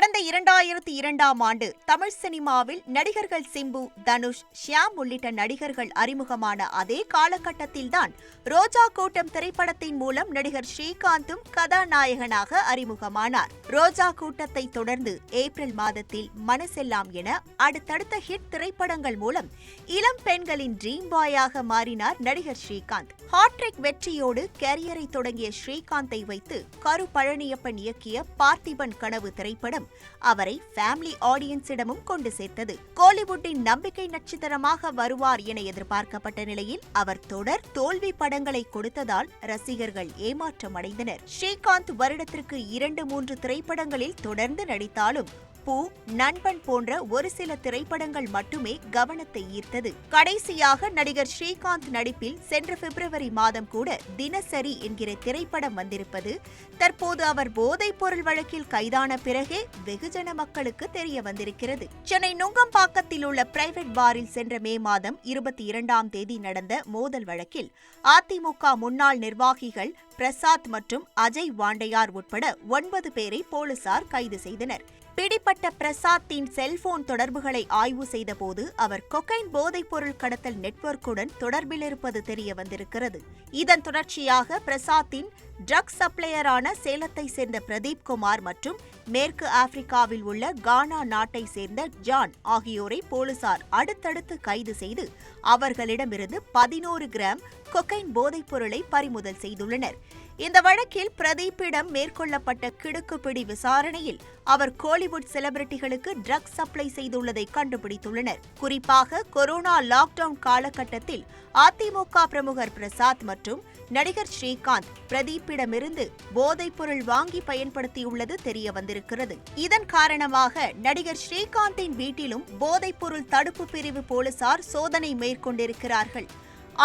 கடந்த இரண்டாயிரத்தி இரண்டாம் ஆண்டு தமிழ் சினிமாவில் நடிகர்கள் சிம்பு தனுஷ் ஷியாம் உள்ளிட்ட நடிகர்கள் அறிமுகமான அதே காலகட்டத்தில்தான் ரோஜா கூட்டம் திரைப்படத்தின் மூலம் நடிகர் ஸ்ரீகாந்தும் கதாநாயகனாக அறிமுகமானார். ரோஜா கூட்டத்தை தொடர்ந்து ஏப்ரல் மாதத்தில் மனசெல்லாம் என அடுத்தடுத்த ஹிட் திரைப்படங்கள் மூலம் இளம் பெண்களின் ட்ரீம் பாயாக மாறினார் நடிகர் ஸ்ரீகாந்த். ஹாட்ரிக் வெற்றியோடு கேரியரை தொடங்கிய ஸ்ரீகாந்தை வைத்து கரு பழனியப்பன் இயக்கிய பார்த்திபன் கனவு திரைப்படம் அவரை ஃபேமிலி ஆடியன்ஸிடமும் கொண்டு சேர்த்தது. கோலிவுட்டின் நம்பிக்கை நட்சத்திரமாக வருவார் என எதிர்பார்க்கப்பட்ட நிலையில் அவர் தொடர் தோல்வி படங்களை கொடுத்ததால் ரசிகர்கள் ஏமாற்றம் அடைந்தனர் ஸ்ரீகாந்த் வருடத்திற்கு இரண்டு மூன்று திரை திரைப்படங்களில் தொடர்ந்து நடித்தாலும் பூ நண்பன் போன்ற ஒரு சில திரைப்படங்கள் மட்டுமே கவனத்தை ஈர்த்தது. கடைசியாக நடிகர் ஸ்ரீகாந்த் நடிப்பில் சென்ற பிப்ரவரி மாதம் கூட தினசரி என்கிற திரைப்படம் வந்திருப்பது தற்போது அவர் போதைப் பொருள் வழக்கில் கைதான பிறகே வெகுஜன மக்களுக்கு தெரிய வந்திருக்கிறது. சென்னை நுங்கம்பாக்கத்தில் உள்ள பிரைவேட் பாரில் சென்ற மே மாதம் இருபத்தி இரண்டாம் தேதி நடந்த மோதல் வழக்கில் அதிமுக முன்னாள் நிர்வாகிகள் பிரசாத் மற்றும் அஜய் வாண்டையார் உட்பட ஒன்பது பேரை போலீசார் கைது செய்தனர். பிடிப்பட்ட பிரசாத்தின் செல்போன் தொடர்புகளை ஆய்வு செய்தபோது அவர் கொக்கைன் போதைப்பொருள் கடத்தல் நெட்வொர்க்குடன் தொடர்பில் இருப்பது தெரிய வந்திருக்கிறது. இதன் தொடர்ச்சியாக பிரசாத்தின் ட்ரக் சப்ளையரான சேலத்தை சேர்ந்த பிரதீப் குமார் மற்றும் மேற்கு ஆப்பிரிக்காவில் உள்ள கானா நாட்டை சேர்ந்த ஜான் ஆகியோரை போலீசார் அடுத்தடுத்து கைது செய்து அவர்களிடமிருந்து பதினோரு கிராம் கொக்கைன் போதைப் பொருளை பறிமுதல் செய்துள்ளனர். இந்த வழக்கில் பிரதீப்பிடம் மேற்கொள்ளப்பட்ட கிடுக்குப்பிடி விசாரணையில் அவர் கோலிவுட் செலிபிரிட்டிகளுக்கு ட்ரக் சப்ளை செய்துள்ளதை கண்டுபிடித்துள்ளனர். குறிப்பாக கொரோனா லாக்டவுன் காலகட்டத்தில் அதிமுக பிரமுகர் பிரசாத் மற்றும் நடிகர் ஸ்ரீகாந்த் பிரதீப் தரப்பிடமிருந்து போதைப்பொருள் வாங்கி பயன்படுத்தியுள்ளது தெரிய வந்திருக்கிறது இதன் காரணமாக நடிகர் ஸ்ரீகாந்தின் வீட்டிலும் போதைப்பொருள் தடுப்பு பிரிவு போலீசார் சோதனை மேற்கொண்டிருக்கிறார்கள்.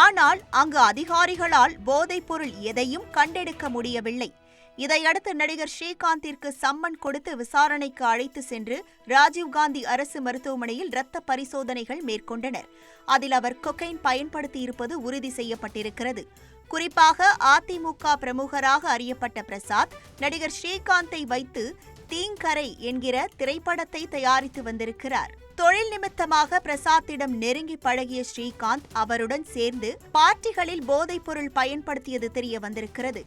ஆனால் அங்கு அதிகாரிகளால் போதைப்பொருள் எதையும் கண்டெடுக்க முடியவில்லை. இதையடுத்து நடிகர் ஸ்ரீகாந்திற்கு சம்மன் கொடுத்து விசாரணைக்கு அழைத்து சென்று ராஜீவ்காந்தி அரசு மருத்துவமனையில் இரத்த பரிசோதனைகள் மேற்கொண்டனர். அதில் அவர் கொக்கைன் பயன்படுத்தியிருப்பது உறுதி செய்யப்பட்டிருக்கிறது. குறிப்பாக அதிமுக பிரமுகராக அறியப்பட்ட பிரசாத் நடிகர் ஸ்ரீகாந்தை வைத்து தீங்கரை என்கிற திரைப்படத்தை தயாரித்து வந்திருக்கிறார். தொழில் நிமித்தமாக பிரசாத்திடம் நெருங்கி பழகிய ஸ்ரீகாந்த் அவருடன் சேர்ந்து பார்ட்டிகளில் போதைப் பொருள் பயன்படுத்தியது தெரிய வந்திருக்கிறது.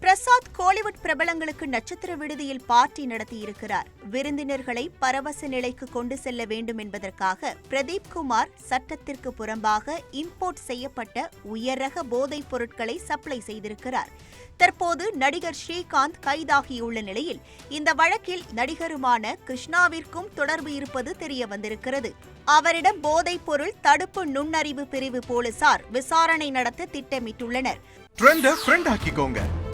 பிரசாத் கோலிவுட் பிரபலங்களுக்கு நட்சத்திர விடுதியில் பார்ட்டி நடத்தியிருக்கிறார். விருந்தினர்களை பரவச நிலைக்கு கொண்டு செல்ல வேண்டும் என்பதற்காக பிரதீப் குமார் சட்டத்திற்கு புறம்பாக இம்போர்ட் செய்யப்பட்ட உயர்ரக போதைப் பொருட்களை சப்ளை செய்திருக்கிறார். தற்போது நடிகர் ஸ்ரீகாந்த் கைதாகியுள்ள நிலையில் இந்த வழக்கில் நடிகருமான கிருஷ்ணாவிற்கும் தொடர்பு இருப்பது தெரிய வந்திருக்கிறது. அவரிடம் போதைப் பொருள் தடுப்பு நுண்ணறிவு பிரிவு போலீசார் விசாரணை நடத்த திட்டமிட்டுள்ளனர்.